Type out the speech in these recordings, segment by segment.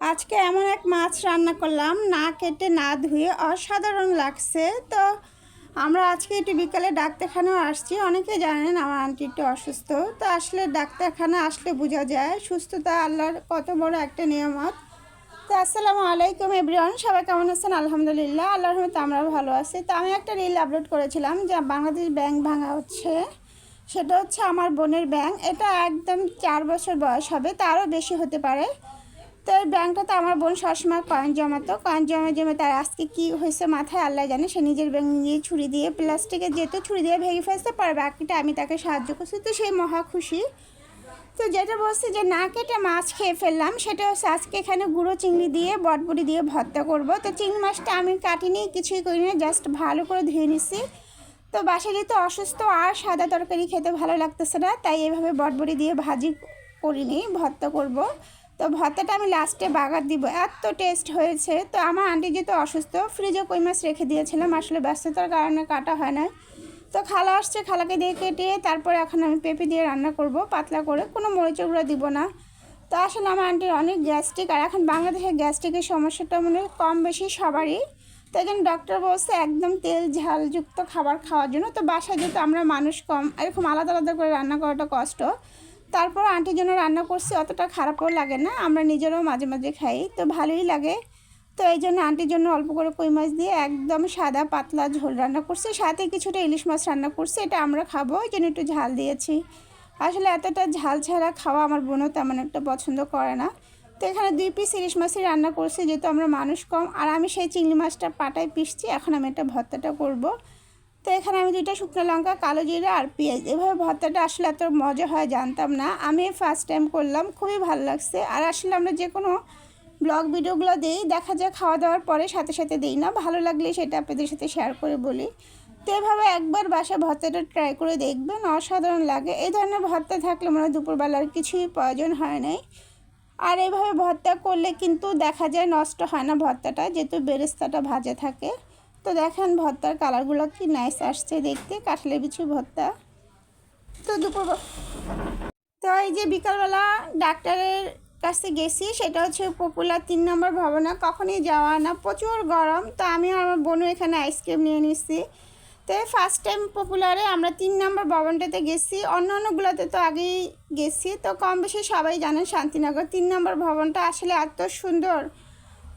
আজকে এমন এক মাছ রান্না করলাম, না কেটে না ধুয়ে অসাধারণ লাগছে। তো আমরা আজকে একটু বিকালে ডাক্তারখানাও আসছি। অনেকে জানেন আমার আন্টি একটু অসুস্থ। তো আসলে ডাক্তারখানা আসলে বোঝা যায়, সুস্থতা আল্লাহর কত বড় একটা নিয়ামত। তো আসসালামু আলাইকুম এভরিওয়ান, সবাই কেমন আছেন? আলহামদুলিল্লাহ, আল্লাহর রহমতে আমরাও ভালো আছি। তো আমি একটা রিল আপলোড করেছিলাম যে বাংলাদেশ ব্যাংক ভাঙা হচ্ছে। সেটা হচ্ছে আমার বোনের ব্যাংক। এটা একদম চার বছর বয়স হবে, তারও বেশি হতে পারে। তো এই ব্যাংকটাতে আমার বোন সবসময় কয়েন জমাতো। কয়েন জমা জমে তার আজকে কী হয়েছে মাথায় আল্লাহ জানে। সে নিজের ব্যাংক নিয়ে ছুরি দিয়ে প্লাস্টিকের যেহেতু ছুরি দিয়ে ভেঙে ফেলতে পারে বাকিটা আমি তাকে সাহায্য করছি। তো সেই মহা খুশি। তো যেটা বলছি যে, না কেটে মাছ খেয়ে ফেললাম। সেটা হচ্ছে আজকে এখানে গুঁড়ো চিংড়ি দিয়ে, বটবড়ি দিয়ে ভর্তা করব। তো চিংড়ি মাছটা আমি কাটিনি, কিছুই করিনি, জাস্ট ভালো করে ধুয়ে নিছি। তো বাসায় যেহেতু অসুস্থ, আর সাদা তরকারি খেতে ভালো লাগতেছে না, তাই এভাবে বটবড়ি দিয়ে ভাজি করিনি, ভর্তা করব। তো ভর্তাটা আমি লাস্টে বাগার দিব। এত টেস্ট হয়েছে। তো আমার আন্টি যেহেতু অসুস্থ ফ্রিজে কই মাছ রেখে দিয়েছিলাম। আসলে ব্যস্ততার কারণে কাটা হয় না তো খালা আসছে, খালাকে দিয়ে কেটে তারপরে এখন আমি পেঁপে দিয়ে রান্না করব, পাতলা করে। কোনো মরিচ গুঁড়ো দিব না। তো আসলে আমার আন্টির অনেক গ্যাস্ট্রিক আর এখন বাংলাদেশের গ্যাস্ট্রিকের সমস্যাটা মনে কম বেশি সবারই। তো একজন ডক্টর বলছে একদম তেল ঝালযুক্ত খাবার খাওয়ার জন্য। তো বাসায় যেহেতু আমরা মানুষ কম, এরকম আলাদা আলাদা করে রান্না করাটা কষ্ট। তারপর আন্টির জন্য রান্না করছি, অতটা খারাপও লাগে না, আমরা নিজেরাও মাঝে মাঝে খাই, তো ভালোই লাগে। তো এই জন্য আন্টির জন্য অল্প করে কই মাছ দিয়ে একদম সাদা পাতলা ঝোল রান্না করছি, সাথে কিছুটা ইলিশ মাছ রান্না করছি, এটা আমরা খাব, এই জন্য একটু ঝাল দিয়েছি। আসলে এতটা ঝাল ছাড়া খাওয়া আমার বোনও তেমন একটা পছন্দ করে না। তো এখানে দুই পিস ইলিশ মাছই রান্না করছি, যেহেতু আমরা মানুষ কম, আর আমি সেই চিংড়ি মাছটা পাটায় পিসছি এখন আমি এটা ভর্তাটা করব। তো এখানে আমি দুইটা শুকনো লঙ্কা, কালো জিরা আর পেঁয়াজ। এভাবে ভর্তাটা আসলে এত মজা হয় জানতাম না। আমি ফার্স্ট টাইম করলাম, খুবই ভালো লাগছে। আর আসলে আমরা যে কোনো ব্লগ ভিডিওগুলো দিই, দেখা যায় খাওয়া দাওয়ার পরে সাথে সাথে দিই না। ভালো লাগলে সেটা আপনাদের সাথে শেয়ার করে বলি। তো এভাবে একবার বাসা ভর্তাটা ট্রাই করে দেখবেন, অসাধারণ লাগে। এই ধরনের ভর্তা থাকলে মনে হয় দুপুরবেলার কিছুই প্রয়োজন হয় নাই। আর এভাবে ভর্তা করলে কিন্তু দেখা যায় নষ্ট হয় না ভর্তাটা, যেহেতু বেরেস্তাটা ভাজা থাকে। তো দেখেন ভর্তার কালারগুলো কি নাইস আসছে দেখতে কাঁঠালের বিছু ভর্তা। তো দুপুর তো এই যে বিকালবেলা ডাক্তারের কাছে গেছি, সেটা হচ্ছে পপুলার তিন নম্বর ভবনে। কখনই যাওয়া না, প্রচুর গরম, তো আমি আমার বোনও এখানে আইসক্রিম নিয়ে নিচ্ছি তো ফার্স্ট টাইম পপুলারে আমরা তিন নম্বর ভবনটাতে গেছি, অন্য অন্যগুলোতে তো আগেই গেছি। তো কম বেশি সবাই জানেন শান্তিনগর তিন নম্বর ভবনটা আসলে এত সুন্দর।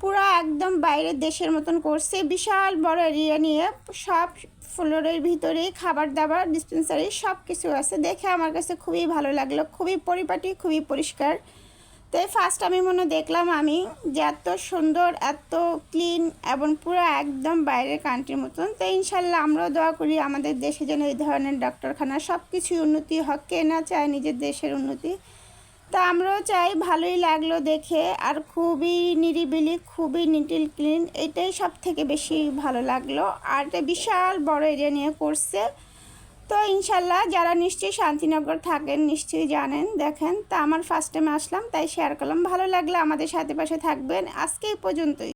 পুরো একদম বাইরের দেশের মতন করছে। বিশাল বড় এরিয়া নিয়ে সব ফ্লোরের ভিতরেই খাবার দাবার ডিসপেন্সারি সব কিছু আছে। দেখে আমার কাছে খুবই ভালো লাগল, খুবই পরিপাটি, খুবই পরিষ্কার। তো ফার্স্ট আমি মনে দেখলাম আমি যে এত সুন্দর, এত ক্লিন এবং পুরো একদম বাইরের কান্ট্রির মতন। তো ইনশাল্লাহ আমরাও দোয়া করি আমাদের দেশে যেন এই ধরনের ডাক্তারখানা সব কিছুই উন্নতি হক। কে না চায় নিজের দেশের উন্নতি। তা আমরাও চাই ভালোই লাগল দেখে আর খুবই নিরিবিলি, খুবই নিটিল ক্লিন এটাই সব থেকে বেশি ভালো লাগল। আর এটা বিশাল বড় এরিয়া নিয়ে করছে। তো ইনশাল্লাহ যারা নিশ্চয়ই শান্তিনগর থাকেন, নিশ্চয়ই জানেন, দেখেন। তা আমার ফার্স্ট টাইম আসলাম, তাই শেয়ার করলাম। ভালো লাগলে আমাদের সাথে পাশে থাকবেন। আজকে এই পর্যন্তই।